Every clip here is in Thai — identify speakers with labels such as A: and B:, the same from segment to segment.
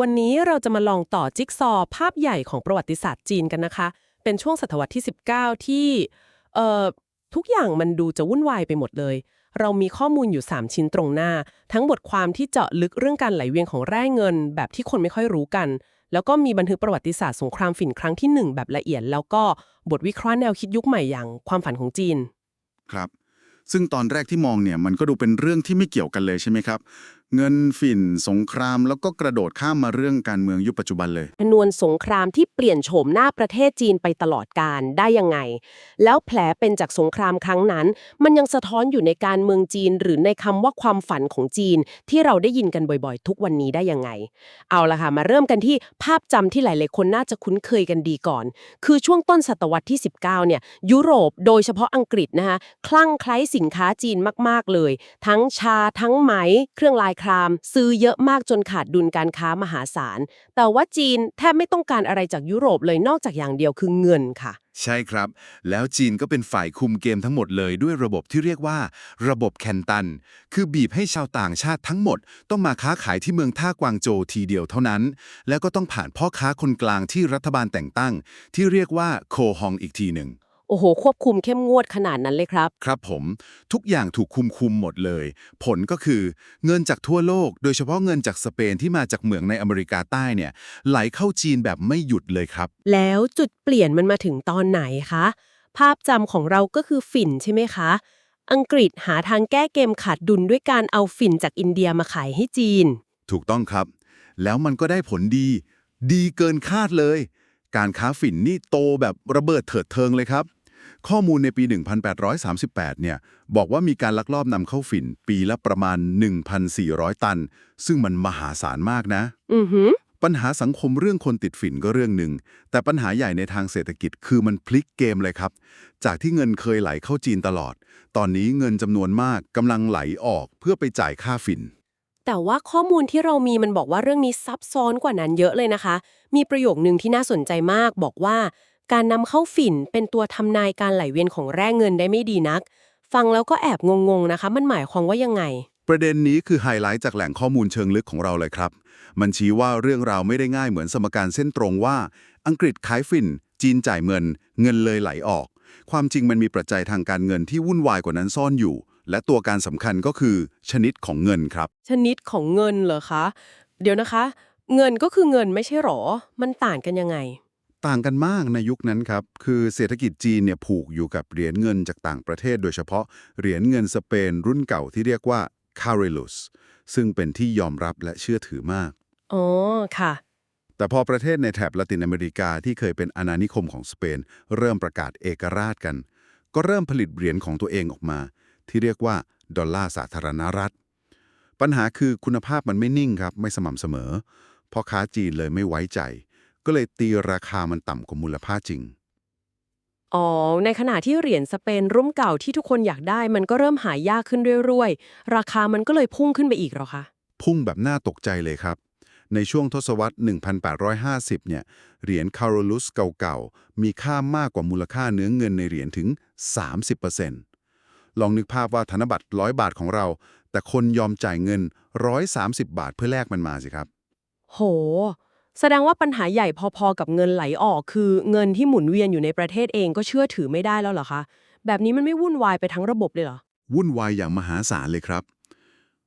A: วันนี้เราจะมาลองต่อจิ๊กซอว์ภาพใหญ่ของประวัติศาสตร์จีนกันนะคะ เป็นช่วงศตวรรษที่ 19 ที่เอ่อทุกอย่างมันดูจะวุ่นวายไปหมดเลย เรามีข้อมูลอยู่ 3 ชิ้นตรงหน้า ทั้งบทความที่เจาะลึกเรื่องการไหลเวียนของแร่เงิน แบบที่คนไม่ค่อยรู้กัน แล้วก็มีบันทึกประวัติศาสตร์สงครามฝิ่นครั้งที่ 1 แบบละเอียด แล้วก็บทวิเคราะห์แนวคิดยุคใหม่อย่างความฝันของจีน
B: ครับ ซึ่งตอนแรกที่มองเนี่ยมันก็ดูเป็นเรื่องที่ไม่เกี่ยวกันเลยใช่ไหมครับ เงินฝิ่น สงคราม แล้วก็กระโดดข้ามมาเรื่องการเมืองยุคปัจจุบันเลย
C: ชนวนสงครามที่เปลี่ยนโฉมหน้าประเทศจีนไปตลอดการได้ยังไง แล้วแผลเป็นจากสงครามครั้งนั้น มันยังสะท้อนอยู่ในการเมืองจีน หรือในคำว่าความฝันของจีน ที่เราได้ยินกันบ่อยๆ ทุกวันนี้ได้ยังไง เอาละค่ะ มาเริ่มกันที่ภาพจำที่หลายๆคนน่าจะคุ้นเคยกันดีก่อน คือช่วงต้นศตวรรษที่ 19 เนี่ย ยุโรปโดยเฉพาะอังกฤษนะคะคลั่งไคล้สินค้าจีนมาก ๆเลย ทั้งชาทั้งไหม เครื่องลายคราม ซื้อเยอะมากจนขาดดุลการค้ามหาศาล แต่ว่าจีนแทบไม่ต้องการอะไรจากยุโรปเลยนอกจากอย่างเดียวคือเงินค่ะ
D: ใช่ครับ แล้วจีนก็เป็นฝ่ายคุมเกมทั้งหมดเลยด้วยระบบที่เรียกว่า ระบบแคนตัน คือบีบให้ชาวต่างชาติทั้งหมด ต้องมาค้าขายที่เมืองท่ากวางโจทีเดียวเท่านั้น แล้วก็ต้องผ่านพ่อค้าคนกลางที่รัฐบาลแต่งตั้ง ที่เรียกว่าโคฮองอีกทีหนึ่ง
C: อ้โห ควบคุมเข้มงวดขนาดนั้นเลยครับ
D: ครับผมทุกอย่างถูกคุมคุมหมดเลย ผลก็คือเงินจากทั่วโลก โดยเฉพาะเงินจากสเปนที่มาจากเหมืองในอเมริกาใต้เนี่ยไหลเข้าจีนแบบไม่หยุดเลยครับ
A: แล้วจุดเปลี่ยนมันมาถึงตอนไหนคะ ภาพจำของเราก็คือฝิ่นใช่ไหมคะ อังกฤษหาทางแก้เกมขาดดุลด้วยการเอาฝิ่นจากอินเดียมาขายให้จีน
D: ถูกต้องครับ แล้วมันก็ได้ผลดี ดีเกินคาดเลย การค้าฝิ่นนี่โตแบบระเบิดเถิดเทิงเลยครับ ข้อมูลในปี 1838 เนี่ย บอกว่ามีการลักลอบนำเข้าฝิ่น ปีละประมาณ 1,400 ตัน ซึ่งมันมหาศาลมากนะ
A: อือหือ
D: ปัญหาสังคมเรื่องคนติดฝิ่นก็เรื่องหนึ่ง แต่ปัญหาใหญ่ในทางเศรษฐกิจคือมันพลิกเกมเลยครับ จากที่เงินเคยไหลเข้าจีนตลอด ตอนนี้เงินจำนวนมากกำลังไหลออกเพื่อไปจ่ายค่าฝิ่น
A: แต่ว่าข้อมูลที่เรามีมันบอกว่าเรื่องนี้ซับซ้อนกว่านั้นเยอะเลยนะคะ มีประโยคนึงที่น่าสนใจมากบอกว่า การนำเข้าฝิ่นเป็นตัวทำนายการไหลเวียนของแร่เงินได้ไม่ดีนัก ฟังแล้วก็แอบงงๆนะคะ มันหมายความว่ายังไง
D: ประเด็นนี้คือไฮไลท์จากแหล่งข้อมูลเชิงลึกของเราเลยครับ มันชี้ว่าเรื่องราวไม่ได้ง่ายเหมือนสมการเส้นตรงว่า อังกฤษขายฝิ่น จีนจ่ายเงิน เงินเลยไหลออก ความจริงมันมีปัจจัยทางการเงินที่วุ่นวายกว่านั้นซ่อนอยู่ และตัวการสำคัญก็คือ ชนิดของเงินครับ
A: ชนิดของเงินเหรอคะ เดี๋ยวนะคะ เงินก็คือเงินไม่ใช่หรอ มันต่างกันยังไง
D: ต่างกันมากในยุคนั้นครับ คือเศรษฐกิจจีนเนี่ยผูกอยู่กับเหรียญเงินจากต่างประเทศโดยเฉพาะเหรียญเงินสเปนรุ่นเก่าที่เรียกว่า Carolus ซึ่งเป็นที่ยอมรับและเชื่อถือมาก
A: อ๋อค่ะ
D: แต่พอประเทศในแถบละตินอเมริกาที่เคยเป็นอาณานิคมของสเปน เริ่มประกาศเอกราชกัน ก็เริ่มผลิตเหรียญของตัวเองออกมา ที่เรียกว่าดอลลาร์สาธารณรัฐ ปัญหาคือคุณภาพมันไม่นิ่งครับไม่สม่ำเสมอพ่อค้าจีนเลยไม่ไว้ใจ ก็เลยตีราคามันต่ำกว่ามูลค่าจริง
A: อ๋อ ในขณะที่เหรียญสเปนรุ่มเก่าที่ทุกคนอยากได้มันก็เริ่มหายากขึ้นเรื่อยๆ ราคามันก็เลยพุ่งขึ้นไปอีกเหรอคะ
D: พุ่งแบบน่าตกใจเลยครับ ในช่วงทศวรรษ 1850 เนี่ย เหรียญคาร์ลุสเก่าๆ มีค่ามากกว่ามูลค่าเนื้อเงินในเหรียญถึง 30%ลองนึกภาพว่าธนบัตรร้อยบาทของเรา แต่คนยอมจ่ายเงิน 130 บาทเพื่อแลกมันมาสิครับ
A: โห แสดงว่าปัญหาใหญ่พอๆกับเงินไหลออก คือเงินที่หมุนเวียนอยู่ในประเทศเองก็เชื่อถือไม่ได้แล้วเหรอคะ แบบนี้มันไม่วุ่นวายไปทั้งระบบเลยเหรอ
D: วุ่นวายอย่างมหาศาลเลยครับ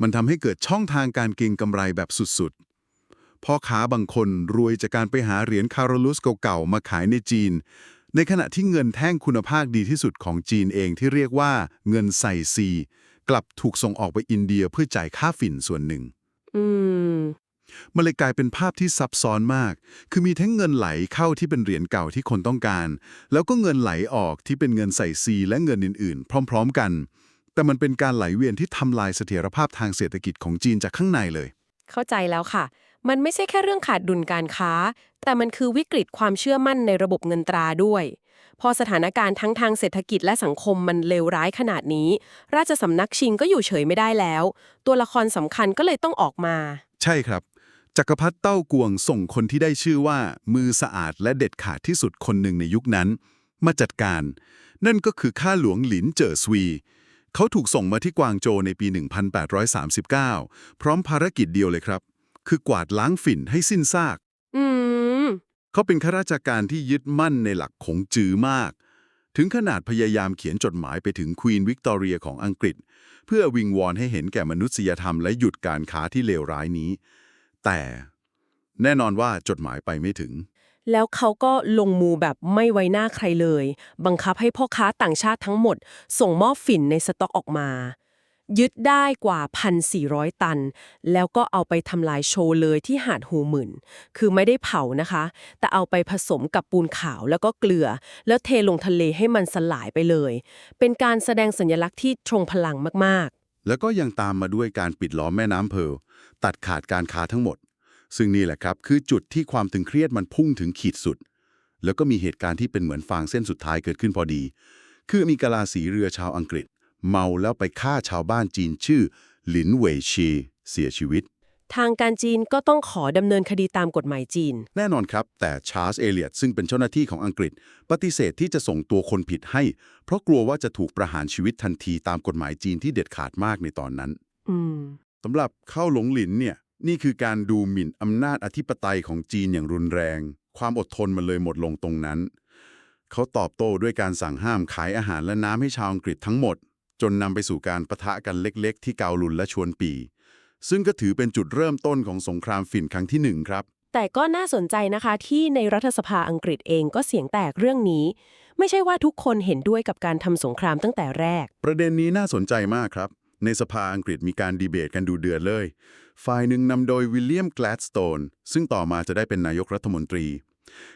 D: มันทำให้เกิดช่องทางการเก็งกำไรแบบสุดๆ พ่อค้าบางคนรวยจากการไปหาเหรียญคาร์ลุสเก่าๆ มาขายในจีน ในขณะที่เงินแท่งคุณภาพดีที่สุดของจีนเองที่เรียกว่าเงินใส่ซีกลับถูกส่งออกไปอินเดียเพื่อจ่ายค่าฝิ่นส่วนหนึ่ง
A: อืม
D: มันเลยกลายเป็นภาพที่ซับซ้อนมาก คือมีทั้งเงินไหลเข้าที่เป็นเหรียญเก่าที่คนต้องการ แล้วก็เงินไหลออกที่เป็นเงินใส่ซีและเงินอื่น ๆ พร้อม ๆ กัน แต่มันเป็นการไหลเวียนที่ทำลายเสถียรภาพทางเศรษฐกิจของจีนจากข้างในเลย
A: เข้าใจแล้วค่ะ มันไม่ใช่แค่เรื่องขาดดุลการค้า แต่มันคือวิกฤตความเชื่อมั่นในระบบเงินตราด้วย พอสถานการณ์ทั้งทางเศรษฐกิจและสังคมมันเลวร้ายขนาดนี้ ราชสำนักชิงก็อยู่เฉยไม่ได้แล้ว ตัวละครสำคัญก็เลยต้องออกมา
D: ใช่ครับ จักรพรรดิเต้ากวงส่งคนที่ได้ชื่อว่า มือสะอาดและเด็ดขาดที่สุดคนหนึ่งในยุคนั้น มาจัดการ นั่นก็คือข้าหลวงหลินเจ๋อซวีเขาถูกส่งมาที่กวางโจวในปี 1839 พร้อมภารกิจเดียวเลยครับ คือกวาดล้างฝิ่นให้สิ้นซาก
A: อืม
D: เขาเป็นข้าราชการที่ยึดมั่นในหลักของจือมาก ถึงขนาดพยายามเขียนจดหมายไปถึงควีนวิกตอเรียของอังกฤษ เพื่อวิงวอนให้เห็นแก่มนุษยธรรมและหยุดการค้าที่เลวร้ายนี้ แต่แน่นอนว่าจดหมายไปไม่ถึง
A: แล้วเขาก็ลงมือแบบไม่ไว้หน้าใครเลย บังคับให้พ่อค้าต่างชาติทั้งหมด ส่งมอบฝิ่นในสต็อกออกมา ยึดได้กว่า 1,400 ตัน แล้วก็เอาไปทำลายโชว์เลยที่หาดหูหมื่น คือไม่ได้เผานะคะ แต่เอาไปผสมกับปูนขาวแล้วก็เกลือ แล้วเทลงทะเลให้มันสลายไปเลย เป็นการแสดงสัญลักษณ์ที่ทรงพลังมาก
D: แล้วก็ยังตามมาด้วยการปิดล้อมแม่น้ำเพร์ลตัดขาดการค้าทั้งหมด ซึ่งนี่แหละครับคือจุดที่ความตึงเครียดมันพุ่งถึงขีดสุด แล้วก็มีเหตุการณ์ที่เป็นเหมือนฟางเส้นสุดท้ายเกิดขึ้นพอดี คือมีกะลาสีเรือชาวอังกฤษ เมาแล้วไปฆ่าชาวบ้านจีนชื่อหลินเหวยชี เสียชีวิต
A: ทางการจีนก็ต้องขอดำเนินคดีตามกฎหมายจีน
D: แน่นอนครับ แต่ชาร์ลส์เอเลียตซึ่งเป็นเจ้าหน้าที่ของอังกฤษ ปฏิเสธที่จะส่งตัวคนผิดให้ เพราะกลัวว่าจะถูกประหารชีวิตทันทีตามกฎหมายจีนที่เด็ดขาดมากในตอนนั้น
A: อืม
D: สำหรับเข้าหลงหลินเนี่ย นี่คือการดูหมิ่นอำนาจอธิปไตยของจีนอย่างรุนแรง ความอดทนมันเลยหมดลงตรงนั้น เขาตอบโต้ด้วยการสั่งห้ามขายอาหารและน้ำให้ชาวอังกฤษทั้งหมด จนนำไปสู่การประทะกันเล็ก ๆ ที่เกาลุนและชวนปี ซึ่งก็ถือเป็นจุดเริ่มต้นของสงครามฝิ่นครั้งที่หนึ่งครับ
A: แต่ก็น่าสนใจนะคะที่ในรัฐสภาอังกฤษเองก็เสียงแตกเรื่องนี้ ไม่ใช่ว่าทุกคนเห็นด้วยกับการทำสงครามตั้งแต่แรก
D: ประเด็นนี้น่าสนใจมากครับ ในสภาอังกฤษมีการดีเบตกันดูเดือดเลย ฝ่ายหนึ่งนำโดยวิลเลียมแกลดสโตนซึ่งต่อมาจะได้เป็นนายกรัฐมนตรี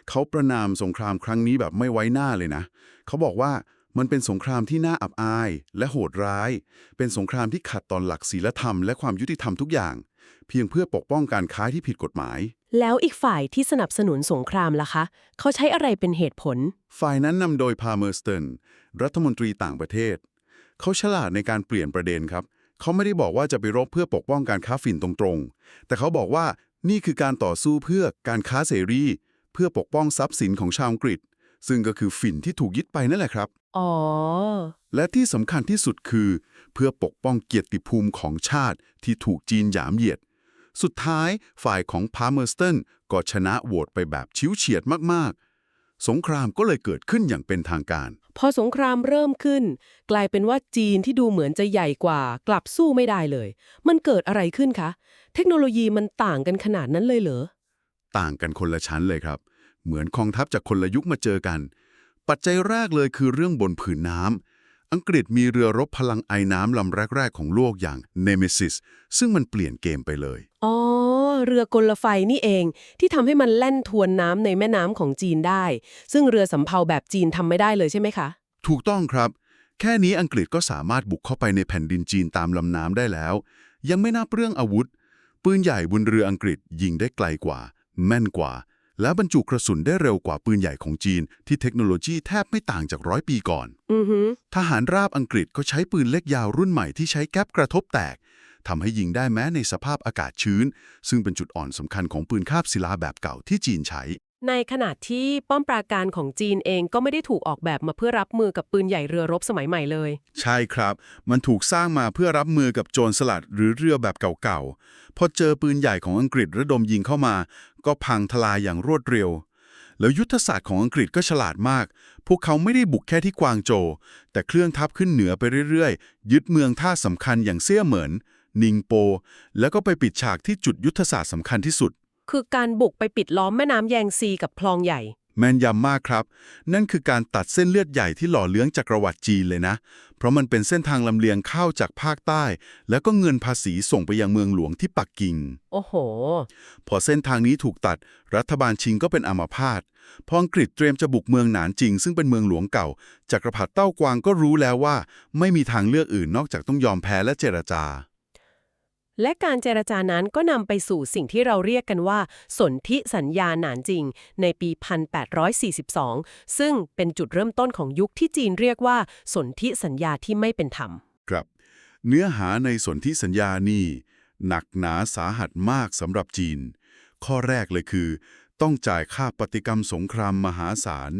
D: เขาประนามสงครามครั้งนี้แบบไม่ไว้หน้าเลยนะ เขาบอกว่า มันเป็นสงครามที่น่าอับอายและโหดร้าย เป็นสงครามที่ขัดต่อหลักศีลธรรมและความยุติธรรมทุกอย่าง เพียงเพื่อปกป้องการค้าที่ผิดกฎหมาย
A: แล้วอีกฝ่ายที่สนับสนุนสงครามล่ะคะ เขาใช้อะไรเป็นเหตุผล
D: ฝ่ายนั้นนำโดยพาเมอร์สเตนรัฐมนตรีต่างประเทศ เขาฉลาดในการเปลี่ยนประเด็นครับ เขาไม่ได้บอกว่าจะไปรบเพื่อปกป้องการค้าฝิ่นตรงๆ แต่เขาบอกว่านี่คือการต่อสู้เพื่อการค้าเสรี เพื่อปกป้องทรัพย์สินของชาวอังกฤษ ซึ่งก็คือฝิ่นที่ถูกยึดไปนั่นแหละครับ
A: อ๋อ
D: และที่สำคัญที่สุดคือ เพื่อปกป้องเกียรติภูมิของชาติที่ถูกจีนหยามเหยียด สุดท้ายฝ่ายของพาเมอร์สเตนก็ชนะโหวตไปแบบชิวเฉียดมากๆ สงครามก็เลยเกิดขึ้นอย่างเป็นทางการ
E: พอสงครามเริ่มขึ้น กลายเป็นว่าจีนที่ดูเหมือนจะใหญ่กว่า กลับสู้ไม่ได้เลย มันเกิดอะไรขึ้นคะ เทคโนโลยีมันต่างกันขนาดนั้นเลยเหรอ
D: ต่างกันคนละชั้นเลยครับ เหมือนกองทัพจากคนละยุคมาเจอกัน ปัจจัยแรกเลยคือเรื่องบนผืนน้ำ อังกฤษมีเรือรบพลังไอน้ำลำแรก ๆ ของโลกอย่าง Nemesis ซึ่งมันเปลี่ยนเกมไปเลย
E: อ๋อ เรือกลไฟนี่เอง ที่ทำให้มันแล่นทวนน้ำในแม่น้ำของจีนได้ ซึ่งเรือสำเภาแบบจีนทำไม่ได้เลยใช่ไหมคะ
D: ถูกต้องครับ แค่นี้อังกฤษก็สามารถบุกเข้าไปในแผ่นดินจีนตามลำน้ำได้แล้ว ยังไม่นับเรื่องอาวุธ ปืนใหญ่บนเรืออังกฤษยิงได้ไกลกว่า แม่นกว่า และบรรจุกระสุนได้เร็วกว่าปืนใหญ่ของจีน ที่เทคโนโลยีแทบไม่ต่างจากร้อยปีก่อน
E: อือหือ
D: ทหารราบอังกฤษก็ใช้ปืนเล็กยาวรุ่นใหม่ที่ใช้แก๊ปกระทบแตกทำให้ยิงได้แม้ในสภาพอากาศชื้น ซึ่งเป็นจุดอ่อนสำคัญของปืนคาบศิลาแบบเก่าที่จีนใช้
E: ในขณะที่ป้อมปราการของจีนเองก็ไม่ได้ถูกออกแบบมาเพื่อรับมือกับปืนใหญ่เรือรบสมัยใหม่เลย
D: ใช่ครับ มันถูกสร้างมาเพื่อรับมือกับโจรสลัดหรือเรือแบบเก่าๆ พอเจอปืนใหญ่ของอังกฤษระดมยิงเข้ามา ก็พังทลายอย่างรวดเร็ว แล้วยุทธศาสตร์ของอังกฤษก็ฉลาดมาก พวกเขาไม่ได้บุกแค่ที่กวางโจว แต่เคลื่อนทัพขึ้นเหนือไปเรื่อยๆ ยึดเมืองท่าสำคัญอย่างเซี่ยเหมินนิงโป แล้วก็ไปปิดฉากที่จุดยุทธศาสตร์สำคัญที่สุด
E: คือการบุกไปปิดล้อมแม่น้ำแยงซีกับคลองใหญ่
D: แม่นยำมากครับ นั่นคือการตัดเส้นเลือดใหญ่ที่หล่อเลี้ยงจักรวรรดิจีนเลยนะ เพราะมันเป็นเส้นทางลำเลียงเข้าจากภาคใต้ แล้วก็เงินภาษีส่งไปยังเมืองหลวงที่ปักกิ่ง
E: โอ้โห
D: พอเส้นทางนี้ถูกตัด รัฐบาลชิงก็เป็นอัมาพาต พออังกฤษเตรียมจะบุกเมืองหนานจริง ซึ่งเป็นเมืองหลวงเก่า จักรพรรดิเต้ากวางก็รู้แล้วว่า ไม่มีทางเลือกอื่นนอกจากต้องยอมแพ้และเจรจา
E: และการเจรจานั้นก็นำไปสู่สิ่งที่เราเรียกกันว่า สนธิสัญญาหนานจริง ในปี 1842 ซึ่งเป็นจุดเริ่มต้นของยุคที่จีนเรียกว่า สนธิสัญญาที่ไม่เป็นธรรม
D: ครับ เนื้อหาในสนธิสัญญานี่หนักหนาสาหัสมากสำหรับจีน ข้อแรกเลยคือ ต้องจ่ายค่าปฏิกรรมสงครามมหาศาล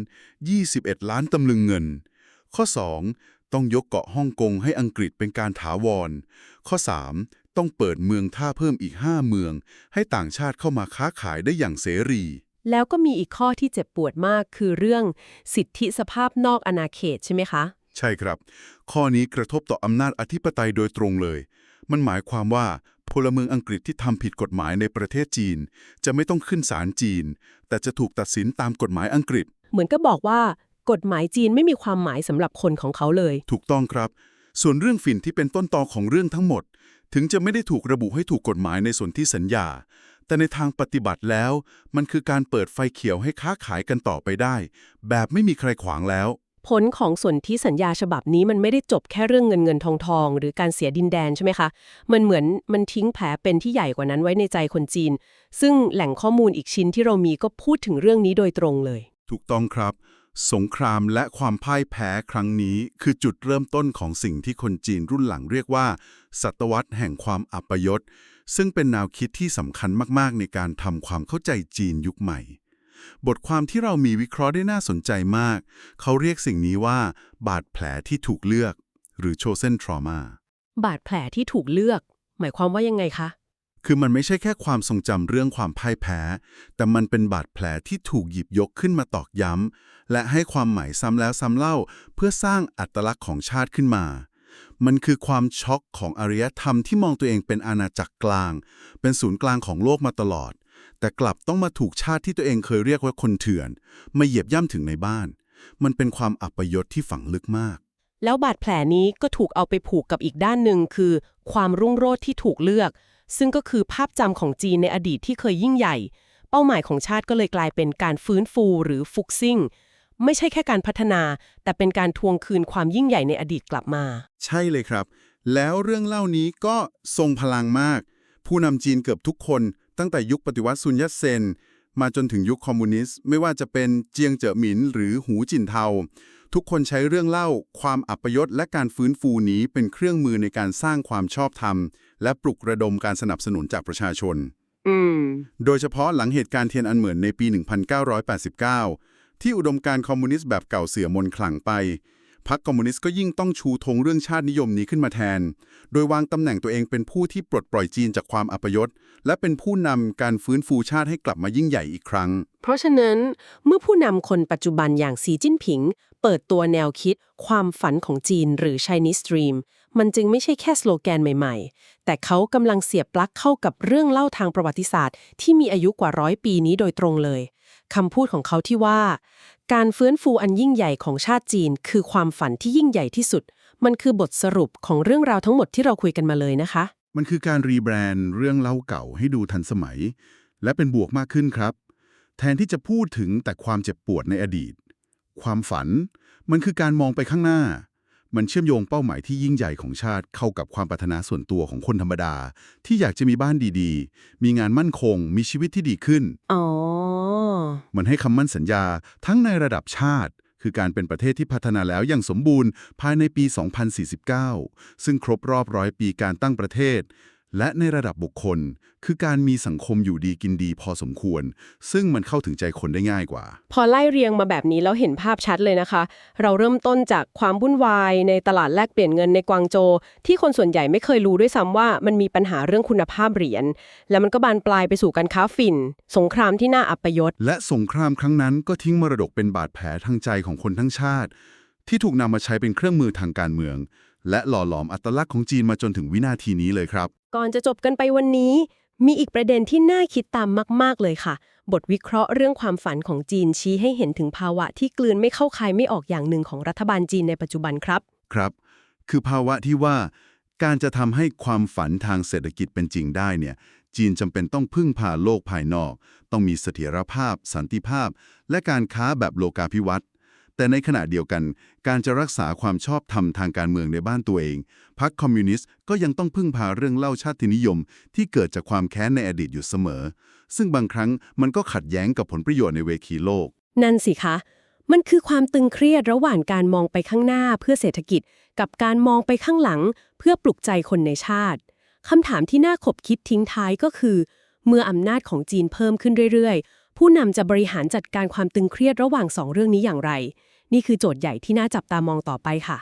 D: 21 ล้านตำลึงเงิน ข้อ 2ต้องยกเกาะฮ่องกงให้อังกฤษเป็นการถาวร ข้อ 3 ต้องเปิดเมืองท่าเพิ่มอีก 5 เมือง ให้ต่างชาติเข้ามาค้าขายได้อย่างเสรี
A: แล้วก็มีอีกข้อที่เจ็บปวดมากคือเรื่องสิทธิสภาพนอกอาณาเขตใช่ไหมคะ
D: ใช่ครับ ข้อนี้กระทบต่ออำนาจอธิปไตยโดยตรงเลย มันหมายความว่าพลเมืองอังกฤษที่ทำผิดกฎหมายในประเทศจีน จะไม่ต้องขึ้นศาลจีน แต่จะถูกตัดสินตามกฎหมายอังกฤษ
A: เหมือนก็บอกว่ากฎหมายจีนไม่มีความหมายสำหรับคนของเขาเลย
D: ถูกต้องครับ ส่วนเรื่องฝิ่นที่เป็นต้นตอของเรื่องทั้งหมด ถึงจะไม่ได้ถูกระบุให้ถูกกฎหมายในส่วนที่สัญญา แต่ในทางปฏิบัติแล้ว มันคือการเปิดไฟเขียวให้ค้าขายกันต่อไปได้ แบบไม่มีใครขวางแล้ว
A: ผลของส่วนที่สัญญาฉบับนี้มันไม่ได้จบแค่เรื่องเงินเงินทองทอง หรือการเสียดินแดนใช่ไหมคะ มันเหมือนมันทิ้งแผลเป็นที่ใหญ่กว่านั้นไว้ในใจคนจีน ซึ่งแหล่งข้อมูลอีกชิ้นที่เรามีก็พูดถึงเรื่องนี้โดยตรงเลย
D: ถูกต้องครับ สงครามและความพ่ายแพ้ครั้งนี้คือจุดเริ่มต้นของสิ่งที่คนจีนรุ่นหลังเรียกว่า ศตวรรษแห่งความอัปยศ ซึ่งเป็นแนวคิดที่สำคัญมาก ๆ ในการทำความเข้าใจจีนยุคใหม่ บทความที่เรามีวิเคราะห์ได้น่าสนใจมาก เขาเรียกสิ่งนี้ว่า บาดแผลที่ถูกเลือก หรือ chosen trauma
A: บาดแผลที่ถูกเลือก หมายความว่ายังไงคะ
D: คือมันไม่ใช่แค่ความทรงจำเรื่องความพ่ายแพ้ แต่มันเป็นบาดแผลที่ถูกหยิบยกขึ้นมาตอกย้ำ และให้ความหมายซ้ำแล้วซ้ำเล่า เพื่อสร้างอัตลักษณ์ของชาติขึ้นมา มันคือความช็อกของอารยธรรมที่มองตัวเองเป็นอาณาจักรกลาง เป็นศูนย์กลางของโลกมาตลอด แต่กลับต้องมาถูกชาติที่ตัวเองเคยเรียกว่าคนเถื่อน มาเหยียบย่ำถึงในบ้าน มันเป็นความอัปยศที่ฝังลึกมาก
A: แล้วบาดแผลนี้ก็ถูกเอาไปผูกกับอีกด้านหนึ่งคือ ความรุ่งโรจน์ที่ถูกเลือก ซึ่งก็คือภาพจำของจีนในอดีตที่เคยยิ่งใหญ่ เป้าหมายของชาติก็เลยกลายเป็นการฟื้นฟูหรือฟุกซิ่ง ไม่ใช่แค่การพัฒนา แต่เป็นการทวงคืนความยิ่งใหญ่ในอดีตกลับมา
D: ใช่เลยครับ แล้วเรื่องเล่านี้ก็ทรงพลังมาก ผู้นำจีนเกือบทุกคน ตั้งแต่ยุคปฏิวัติซุนยัตเซนมาจนถึงยุคคอมมิวนิสต์ไม่ว่าจะเป็นเจียงเจ๋อหมินหรือหูจินเทา ทุกคนใช้เรื่องเล่า ความอัปยศและการฟื้นฟูนี้เป็นเครื่องมือในการสร้างความชอบธรรม และปลุกระดมการสนับสนุนจากประชาชน
A: อืม
D: โดยเฉพาะหลังเหตุการณ์เทียนอันเหมือนในปี 1989 ที่อุดมการณ์คอมมิวนิสต์แบบเก่าเสือมนขลังไป พรรคคอมมิวนิสต์ก็ยิ่งต้องชูธงเรื่องชาตินิยมนี้ขึ้นมาแทน โดยวางตำแหน่งตัวเองเป็นผู้ที่ปลดปล่อยจีนจากความอัปยศ และเป็นผู้นำการฟื้นฟูชาติให้กลับมายิ่งใหญ่อีกครั้ง
A: เพราะฉะนั้นเมื่อผู้นำคนปัจจุบันอย่างสีจิ้นผิง เปิดตัวแนวคิด ความฝันของจีนหรือ Chinese Dream มันจึงไม่ใช่แค่สโลแกนใหม่ๆ แต่เขากำลังเสียบปลั๊กเข้ากับเรื่องเล่าทางประวัติศาสตร์ ที่มีอายุกว่าร้อยปีนี้โดยตรงเลยคำพูดของเขาที่ว่า การฟื้นฟูอันยิ่งใหญ่ของชาติจีน คือความฝันที่ยิ่งใหญ่ที่สุด มันคือบทสรุปของเรื่องราวทั้งหมดที่เราคุยกันมาเลยนะคะ
D: มันคือการรีแบรนด์เรื่องเล่าเก่าให้ดูทันสมัย และเป็นบวกมากขึ้นครับ แทนที่จะพูดถึงแต่ความเจ็บปวดในอดีต ความฝัน มันคือการมองไปข้างหน้า มันเชื่อมโยงเป้าหมายที่ยิ่งใหญ่ของชาติเข้ากับความปรารถนาส่วนตัวของคนธรรมดา ที่อยากจะมีบ้านดีๆ มีงานมั่นคง มีชีวิตที่ดีขึ้น
A: อ๋อ
D: มันให้คำมั่นสัญญาทั้งในระดับชาติ คือการเป็นประเทศที่พัฒนาแล้วอย่างสมบูรณ์ภายในปี 2049 ซึ่งครบรอบร้อยปีการตั้งประเทศ และในระดับบุคคล คือการมีสังคมอยู่ดีกินดีพอสมควร ซึ่งมันเข้าถึงใจคนได้ง่ายกว่า
A: พอไล่เรียงมาแบบนี้แล้วเห็นภาพชัดเลยนะคะ เราเริ่มต้นจากความวุ่นวายในตลาดแลกเปลี่ยนเงินในกวางโจวที่คนส่วนใหญ่ไม่เคยรู้ด้วยซ้ำว่ามันมีปัญหาเรื่องคุณภาพเหรียญแล้วมันก็บานปลายไปสู่การค้าฝิ่น สงครามที่น่าอัปยศ
D: และสงครามครั้งนั้นก็ทิ้งมรดกเป็นบาดแผลทางใจของคนทั้งชาติ ที่ถูกนำมาใช้เป็นเครื่องมือทางการเมือง และหล่อหลอมอัตลักษณ์ของจีนมาจนถึงวินาทีนี้เลยครับ
A: ก่อนจะจบกันไปวันนี้ มีอีกประเด็นที่น่าคิดตามมาก ๆ เลยค่ะ บทวิเคราะห์เรื่องความฝันของจีนชี้ให้เห็นถึงภาวะที่กลืนไม่เข้าคายไม่ออกอย่างหนึ่งของรัฐบาลจีนในปัจจุบันครับ
D: ครับ คือภาวะที่ว่า การจะทำให้ความฝันทางเศรษฐกิจเป็นจริงได้เนี่ยจีนจำเป็นต้องพึ่งพาโลกภายนอก ต้องมีเสถียรภาพ สันติภาพ และการค้าแบบโลกาภิวัตน์ แต่ในขณะเดียวกัน การจะรักษาความชอบธรรมทางการเมืองในบ้านตัวเอง พรรคคอมมิวนิสต์ก็ยังต้องพึ่งพาเรื่องเล่าชาตินิยม ที่เกิดจากความแค้นในอดีตอยู่เสมอ ซึ่งบางครั้งมันก็ขัดแย้งกับผลประโยชน์ในเวทีโลก
A: นั่นสิคะ มันคือความตึงเครียดระหว่างการมองไปข้างหน้าเพื่อเศรษฐกิจ กับการมองไปข้างหลัง เพื่อปลุกใจคนในชาติคำถามที่น่าขบคิดทิ้งท้ายก็คือ เมื่ออำนาจของจีนเพิ่มขึ้นเรื่อยๆ ผู้นำจะบริหารจัดการความตึงเครียดระหว่างสองเรื่องนี้อย่างไร นี่คือโจทย์ใหญ่ที่น่าจับตามองต่อไปค่ะ